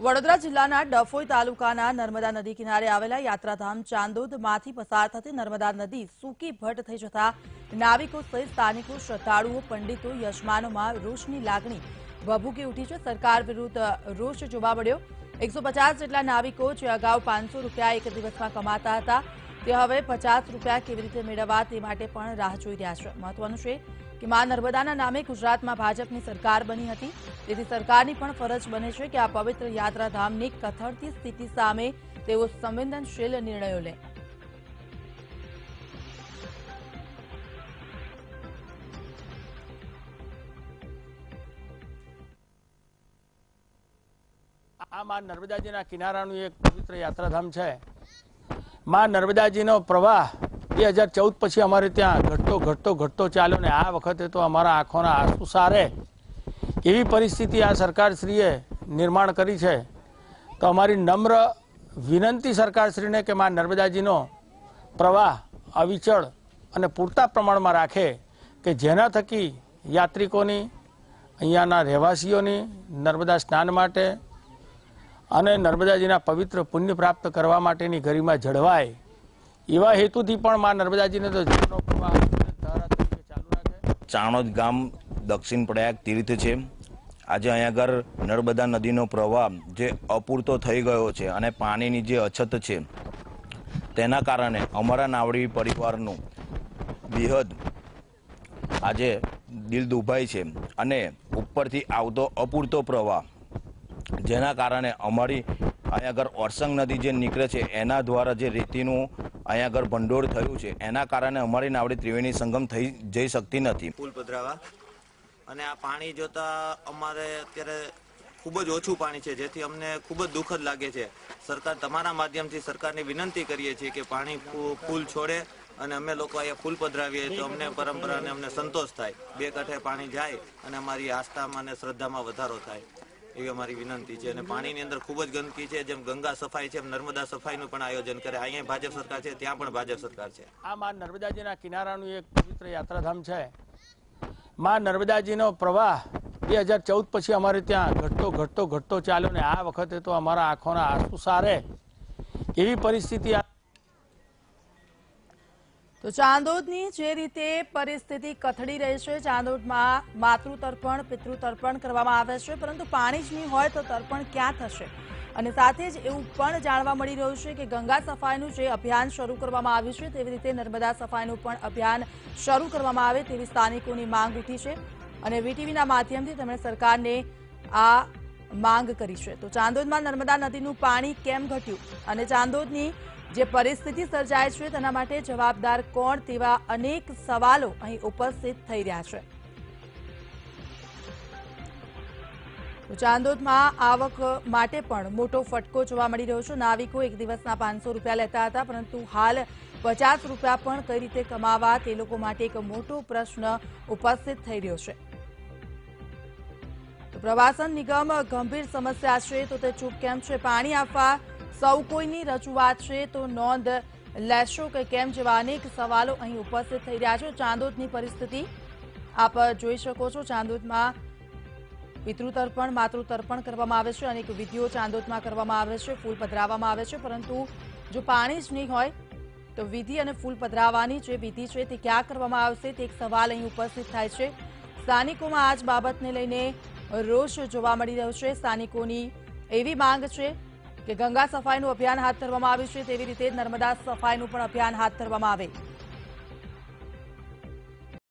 વડોદરા જિલ્લાના ડફોઈ તાલુકાના નર્મદા નદી કિનારે આવેલા યાત્રાધામ ચાંદોદમાંથી પસાર થતી નર્મદા નદી સૂકી ભટ્ટ થઈ જતા નાવિકો સહિત સ્થાનિકો, શ્રદ્ધાળુઓ, પંડિતો, યજમાનોમાં રોષની લાગણી ભભૂકી ઉઠી છે. સરકાર વિરુદ્ધ રોષ જોવા મળ્યો. એકસો જેટલા નાવિકો જે અગાઉ પાંચસો રૂપિયા એક દિવસમાં કમાતા હતા. તે હવે પચાસ રૂપિયા કેવી રીતે મેળવવા તે માટે પણ રાહ જોઈ રહ્યા છે. મહત્વનું છે કે મા નર્મદાના નામે ગુજરાતમાં ભાજપની સરકાર બની હતી. તેથી સરકારની પણ ફરજ બને છે કે આ પવિત્ર યાત્રાધામની કથળતી સ્થિતિ સામે તેઓ સંવેદનશીલ નિર્ણયો લે. આ માં નર્મદાજીના કિનારાનું એક પવિત્ર યાત્રાધામ છે. માં નર્મદાજીનો પ્રવાહ બે હજાર ચૌદ પછી અમારે ત્યાં ઘટતો ઘટતો ઘટતો ચાલ્યો ને આ વખતે તો અમારા આંખોના આંસુ સારે. એવી પરિસ્થિતિ આ સરકારશ્રીએ નિર્માણ કરી છે. તો અમારી નમ્ર વિનંતી સરકારશ્રીને કે માં નર્મદાજીનો પ્રવાહ અવિચળ અને પૂરતા પ્રમાણમાં રાખે કે જેના થકી યાત્રિકોની, અહીંયાના રહેવાસીઓની નર્મદા સ્નાન માટે અને નર્મદાજીના પવિત્ર પુણ્ય પ્રાપ્ત કરવા માટેની ગરિમા જળવાય. એવા હેતુથી પણ માં નર્મદાજીને તો જળનો પ્રવાહ ચાણોદ ગામ દક્ષિણ પ્રયાગ તીર્થ છે. આજે અહીંયા આગળ નર્મદા નદીનો પ્રવાહ જે અપૂરતો થઈ ગયો છે અને પાણીની જે અછત છે, તેના કારણે અમારા નાવડી પરિવારનું બેહદ આજે દિલ દુભાય છે અને ઉપરથી આવતો અપૂરતો પ્રવાહ જેના કારણે અમારી અહીંયા આગળ ઓરસંગ નદી જે નીકળે છે, એના દ્વારા જે રેતીનું અહીંયા આગળ ભંડોળ થયું છે, એના કારણે અમારી નાવડી ત્રિવેણી સંગમ થઈ જઈ શકતી નથી. પુલ પધરાવા. અને આ પાણી જોતા અમારે અત્યારે ખૂબ જ ઓછું પાણી છે, જેથી અમને ખૂબ જ દુઃખદ લાગે છે. સરકાર તમારા માધ્યમથી સરકારને વિનંતી કરીએ છીએ કે પાણી ફૂલ છોડે અને અમે લોકો અહીંયા ફૂલ પધરાવીએ તો અમને પરંપરાને અમને સંતોષ થાય. બે કાંઠે પાણી જાય અને અમારી આસ્થામાં અને શ્રદ્ધામાં વધારો થાય. એવી અમારી વિનંતી છે અને પાણીની અંદર ખૂબ જ ગંદકી છે, જેમ ગંગા સફાઈ છે, એમ નર્મદા સફાઈનું પણ આયોજન કરે. અહીંયા ભાજપ સરકાર છે, ત્યાં પણ ભાજપ સરકાર છે. આ માં નર્મદાજીના કિનારાનું એક પવિત્ર યાત્રાધામ છે. માં નર્મદાજીનો પ્રવાહ બે હજાર ચૌદ પછી અમારે ત્યાં ઘટતો ઘટતો ઘટતો ચાલ્યો ને આ વખતે તો અમારા આંખોના આંસુ સારે. એવી પરિસ્થિતિ આ તો ચાંદોદની જે રીતે પરિસ્થિતિ કથળી રહી છે, ચાંદોદમાં માતૃતર્પણ, પિતૃતર્પણ કરવામાં આવે છે, પરંતુ પાણી જ નહીં હોય તો તર્પણ ક્યાં થશે? અને સાથે જ એવું પણ જાણવા મળી રહ્યું છે કે ગંગા સફાઈનું જે અભિયાન શરૂ કરવામાં આવ્યું છે, તેવી રીતે નર્મદા સફાઈનું પણ અભિયાન શરૂ કરવામાં આવે તેવી સ્થાનિકોની માંગ ઉઠી છે અને વીટીવીના માધ્યમથી તેમણે સરકારને આ માંગ કરી છે. તો ચાંદોદમાં નર્મદા નદીનું પાણી કેમ ઘટ્યું? અને ચાંદોદની જે પરિસ્થિતિ સર્જાય છે તેના માટે જવાબદાર કોણ તેવા અનેક સવાલો અહીં ઉપસ્થિત થઈ રહ્યા છે. ચાંદોદમાં આવક માટે પણ મોટો ફટકો જોવા મળી રહ્યો છે. નાવિકો એક દિવસના પાંચસો રૂપિયા લેતા હતા, પરંતુ હાલ પચાસ રૂપિયા પણ કઈ રીતે કમાવા તે લોકો માટે એક મોટો પ્રશ્ન ઉપસ્થિત થઈ રહ્યો છે. પ્રવાસન નિગમ ગંભીર સમસ્યા છે, તો તે ચૂપ કેમ છે? પાણી આપવા સૌ કોઈની રજૂઆત છે તો નોંધ લેશો કે કેમ જેવા અનેક સવાલો અહીં ઉપસ્થિત થઈ રહ્યા છે. ચાંદોદની પરિસ્થિતિ આપ જોઈ શકો છો. ચાંદોદમાં પિતૃતર્પણ, માતૃતર્પણ કરવામાં આવે છે. અનેક વિધિઓ ચાંદોદમાં કરવામાં આવે છે. ફૂલ પધરાવવામાં આવે છે. પરંતુ જો પાણી જ નહીં હોય તો વિધિ અને ફૂલ પધરાવવાની જે વિધિ છે તે ક્યાં કરવામાં આવશે? તે એક સવાલ અહીં ઉપસ્થિત થાય છે. સ્થાનિકોમાં આ જ બાબતને લઈને રોષ જોવા મળી રહ્યો છે. સ્થાનિકોની એવી માંગ છે કે ગંગા સફાઈનું અભિયાન હાથ ધરવામાં આવ્યું છે તેવી રીતે નર્મદા સફાઈનું પણ અભિયાન હાથ ધરવામાં આવે.